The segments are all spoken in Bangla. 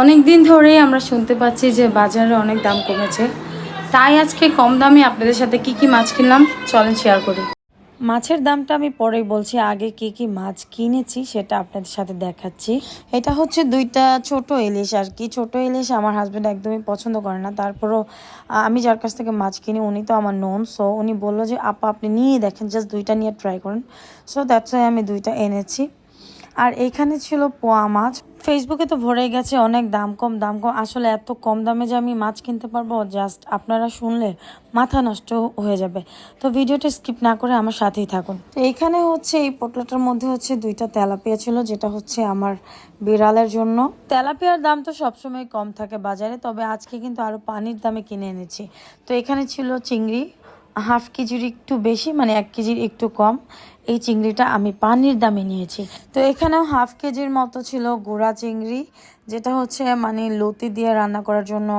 অনেক দিন ধরেই আমরা শুনতে পাচ্ছি যে বাজারে অনেক দাম কমেছে। তাই আজকে কম দামে আপনাদের সাথে কি কি মাছ কিনলাম, চলেন শেয়ার করি। মাছের দামটা আমি পরেই বলছি, আগে কি কি মাছ কিনেছি সেটা আপনাদের সাথে দেখাচ্ছি। এটা হচ্ছে দুইটা ছোট ইলিশ আর কি। ছোট ইলিশ আমার হাজব্যান্ড একদমই পছন্দ করে না। তারপরও আমি যার কাছ থেকে মাছ কিনি, উনি তো আমার নোন সো উনি বলল যে, আপা, আপনি নিয়ে দেখেন জাস্ট দুইটা নিয়ে ট্রাই করেন। সো দ্যাটস ওয়াই আমি দুইটা এনেছি। আর এখানে ছিল পোয়া মাছ। ফেসবুকে তো ভরে গেছে অনেক দাম কম দাম কম। আসলে এত কম দামে যে আমি মাছ কিনতে পারব জাস্ট আপনারা শুনলে মাথা নষ্ট হয়ে যাবে। তো ভিডিওটা স্কিপ না করে আমার সাথেই থাকুন। তো এখানে হচ্ছে, এই পটলাটার মধ্যে হচ্ছে দুইটা তেলাপিয়া ছিল, যেটা হচ্ছে আমার বিড়ালের জন্য। তেলাপিয়ার দাম তো সবসময় কম থাকে বাজারে, তবে আজকে কিন্তু আরও পানির দামে কিনে এনেছি। তো এখানে ছিল চিংড়ি, হাফ কেজির একটু বেশি মানে এক কেজির একটু কম। এই চিংড়িটা আমি পানির দামে নিয়েছি। তো এখানেও হাফ কেজির মতো ছিল গোড়া চিংড়ি। যেটা হচ্ছে মানে লতি দিয়ে রান্না করার জন্য,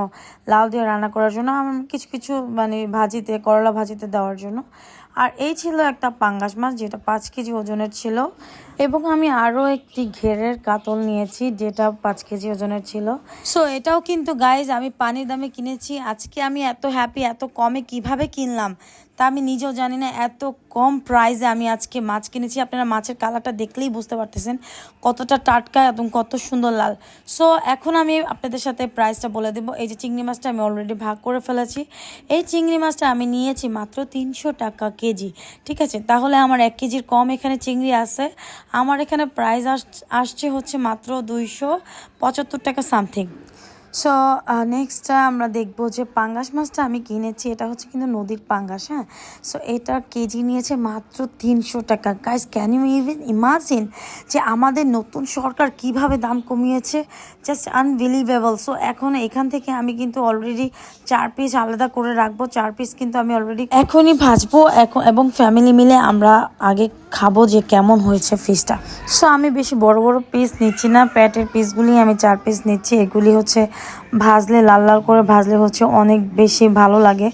লাউ দিয়ে রান্না করার জন্য কিছু কিছু মানে ভাজিতে, করলা ভাজিতে দেওয়ার জন্য। আর এই ছিল একটা পাঙ্গাস মাছ, যেটা পাঁচ কেজি ওজনের ছিল। এবং আমি আরও একটি ঘেরের কাতল নিয়েছি, যেটা পাঁচ কেজি ওজনের ছিল। সো এটাও কিন্তু গাইজ আমি পানির দামে কিনেছি। আজকে আমি এত হ্যাপি এত কমে কীভাবে কিনলাম, তা আমি নিজেও জানি না। এত কম প্রাইসে আমি আজকে মাছ কিনেছি। আপনারা মাছের কালারটা দেখলেই বুঝতে পারতেছেন কতটা টাটকা এবং কত সুন্দর লাল। সো এখন আমি আপনাদের সাথে প্রাইসটা বলে দেবো। এই যে চিংড়ি মাছটা আমি অলরেডি ভাগ করে ফেলেছি। এই চিংড়ি মাছটা আমি নিয়েছি মাত্র তিনশো টাকা কেজি। ঠিক আছে? তাহলে আমার এক কেজির কম এখানে চিংড়ি আছে। আমার এখানে প্রাইস আসছে হচ্ছে মাত্র দুইশো পঁচাত্তর টাকা সামথিং সো নেক্সট আমরা দেখব যে পাঙ্গাস মাছটা আমি কিনেছি, এটা হচ্ছে কিন্তু নদীর পাঙ্গাস হ্যাঁ? সো এটা কেজি নিয়েছে মাত্র তিনশো টাকা। Guys can you even imagine যে আমাদের নতুন সরকার কীভাবে দাম কমিয়েছে? জাস্ট আনবিলিভেবল সো এখন এখান থেকে আমি কিন্তু অলরেডি চার পিস আলাদা করে রাখব, চার পিস কিন্তু আমি অলরেডি এখনই ভাজবো, এখন এবং ফ্যামিলি মিলে আমরা আগে খাব যে কেমন হয়েছে ফিশটা সো আমি বেশি বড় বড় পিস নিচ্ছি না, প্যাটের পিসগুলি আমি চার পিস নিচ্ছি। এগুলি হচ্ছে ভাজলে লাল লাল করে ভাজলে হচ্ছে অনেক বেশি ভালো লাগে।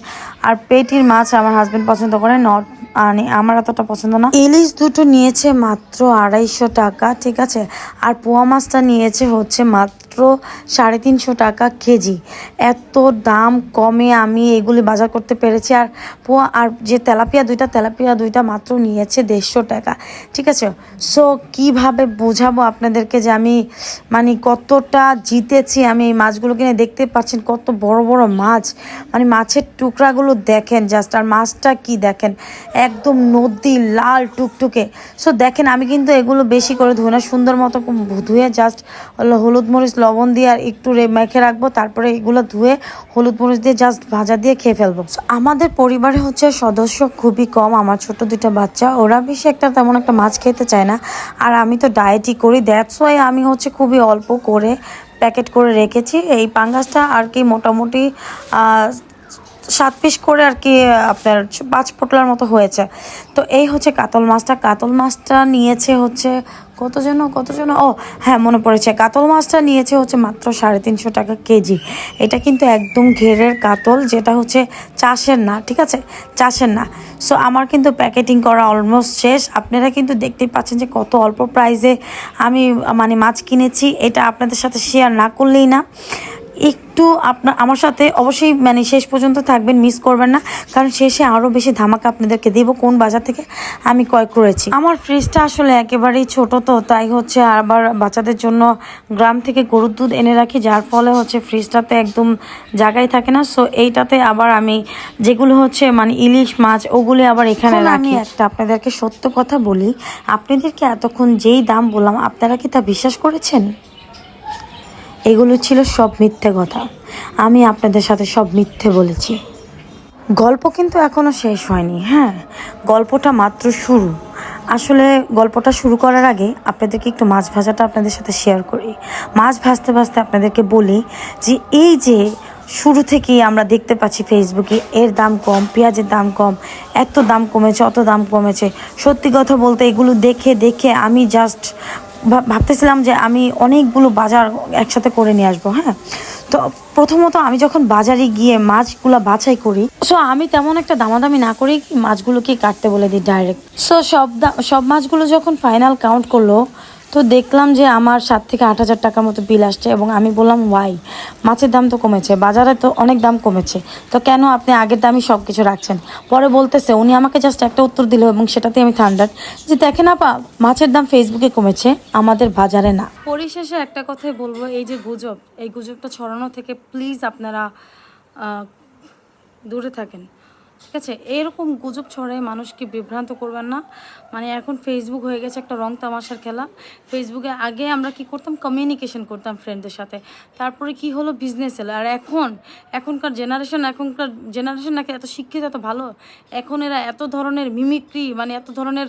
আর পেটির মাছ আমার হাজব্যান্ড পছন্দ করে নট মানে আমার এতটা পছন্দ না। ইলিশ দুটো নিয়েছে মাত্র আড়াইশো টাকা, ঠিক আছে? আর পোয়া মাছটা নিয়েছে হচ্ছে মাত্র সাড়ে তিনশো টাকা কেজি। এত দাম কমে আমি এগুলি বাজার করতে পেরেছি। আর পোয়া, আর যে তেলাপিয়া দুইটা তেলাপিয়া দুইটা মাত্র নিয়েছে দেড়শো টাকা, ঠিক আছে? সো কীভাবে বোঝাবো আপনাদেরকে যে আমি মানে কতটা জিতেছি? আমি এই মাছগুলো কিনে দেখতে পাচ্ছেন কত বড় বড় মাছ। মানে মাছের টুকরাগুলো দেখেন জাস্ট, আর মাছটা কি দেখেন? একদম নদী, লাল টুকটুকে। সো দেখেন, আমি কিন্তু এগুলো বেশি করে ধুয়ে না। সুন্দর মতো ধুয়ে জাস্ট হলুদ মরিচ, লবণ দিয়ে আর একটু মেখে রাখব। তারপরে এগুলো ধুয়ে হলুদ মরিচ দিয়ে জাস্ট ভাজা দিয়ে খেয়ে ফেলব। আমাদের পরিবারে হচ্ছে সদস্য খুবই কম। আমার ছোট দুইটা বাচ্চা। ওরা বেশি একটা তেমন একটা মাছ খেতে চায় না। আর আমি তো ডায়েটই করি। দ্যাটস ওয়াই আমি হচ্ছে খুবই অল্প করে প্যাকেট করে রেখেছি। এই পাঙ্গাসটা আর কি মোটামুটি সাত পিস করে আর কি আপনার পাঁচ পটলার মতো হয়েছে। তো এই হচ্ছে কাতল মাছটা। কাতল মাছটা নিয়েছে হচ্ছে কত যেন কত যেন, ও হ্যাঁ মনে পড়েছে। কাতল মাছটা নিয়েছে হচ্ছে মাত্র সাড়ে তিনশো টাকা কেজি। এটা কিন্তু একদম ঘেরের কাতল, যেটা হচ্ছে চাষের না, ঠিক আছে? চাষের না। সো আমার কিন্তু প্যাকেটিং করা অলমোস্ট শেষ। আপনারা কিন্তু দেখতেই পাচ্ছেন যে কত অল্প প্রাইসে আমি মানে মাছ কিনেছি। এটা আপনাদের সাথে শেয়ার না করলেই না। একটু আপনার আমার সাথে অবশ্যই মানে শেষ পর্যন্ত থাকবেন মিস করবেন না। কারণ শেষে আরও বেশি ধামাকা আপনাদেরকে দেবো কোন বাজার থেকে আমি ক্রয় করেছি। আমার ফ্রিজটা আসলে একেবারেই ছোট তো তাই হচ্ছে আবার বাচ্চাদের জন্য গ্রাম থেকে গরুর দুধ এনে রাখি যার ফলে হচ্ছে ফ্রিজটাতে একদম জায়গায় থাকে না। সো এইটাতে আবার আমি যেগুলো হচ্ছে মানে ইলিশ মাছ ওগুলি আবার এখানে আমি একটা আপনাদেরকে সত্য কথা বলি। আপনাদেরকে এতক্ষণ যেই দাম বললাম আপনারা কি তা বিশ্বাস করেছেন? এগুলো ছিল সব মিথ্যে কথা। আমি আপনাদের সাথে সব মিথ্যে বলেছি। গল্প কিন্তু এখনও শেষ হয়নি হ্যাঁ? গল্পটা মাত্র শুরু। আসলে গল্পটা শুরু করার আগে আপনাদেরকে একটু মাছ ভাজাটা আপনাদের সাথে শেয়ার করি। মাছ ভাজতে ভাজতে আপনাদেরকে বলি যে, এই যে শুরু থেকেই আমরা দেখতে পাচ্ছি ফেসবুকে এর দাম কম, পেঁয়াজের দাম কম, এত দাম কমেছে, অত দাম কমেছে। সত্যি কথা বলতে এগুলো দেখে দেখে আমি জাস্ট ভাবতেছিলাম যে আমি অনেকগুলো বাজার একসাথে করে নিয়ে আসব হ্যাঁ? তো প্রথমত আমি যখন বাজারে গিয়ে মাছগুলো বাছাই করি সো আমি তেমন একটা দামাদামি না করেই মাছগুলোকে কাটতে বলে দিই ডাইরেক্ট সো সব সব মাছগুলো যখন ফাইনাল কাউন্ট করল তো দেখলাম যে আমার সাত থেকে আট হাজার টাকার মতো বিল আসছে এবং আমি বললাম, ওয়াই, মাছের দাম তো কমেছে, বাজারে তো অনেক দাম কমেছে, তো কেন আপনি আগের দামই সব কিছু রাখছেন? পরে বলতেছে, উনি আমাকে জাস্ট একটা উত্তর দিল এবং সেটাতে আমি থান্ডার যে, দেখেন আপা, মাছের দাম ফেসবুকে কমেছে, আমাদের বাজারে না। পরিশেষে একটা কথাই বলব, এই যে গুজব, এই গুজবটা ছড়ানো থেকে প্লিজ আপনারা দূরে থাকেন। ঠিক আছে? এরকম গুজব ছড়ায় মানুষকে বিভ্রান্ত করবেন না। মানে এখন ফেসবুক হয়ে গেছে একটা রং তামাশার খেলা। ফেসবুকে আগে আমরা কি করতাম? কমিউনিকেশন করতাম ফ্রেন্ডদের সাথে। তারপরে কি হলো? বিজনেস এলো। আর এখন? এখনকার জেনারেশন এখনকার জেনারেশন নাকি এত শিক্ষিত, এত ভালো? এখন এরা এত ধরনের মিমিক্রি মানে এত ধরনের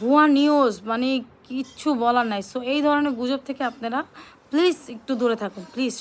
ভুয়া নিউজ মানে কিচ্ছু বলার নাই। সো এই ধরনের গুজব থেকে আপনারা প্লিজ একটু দূরে থাকুন। প্লিজ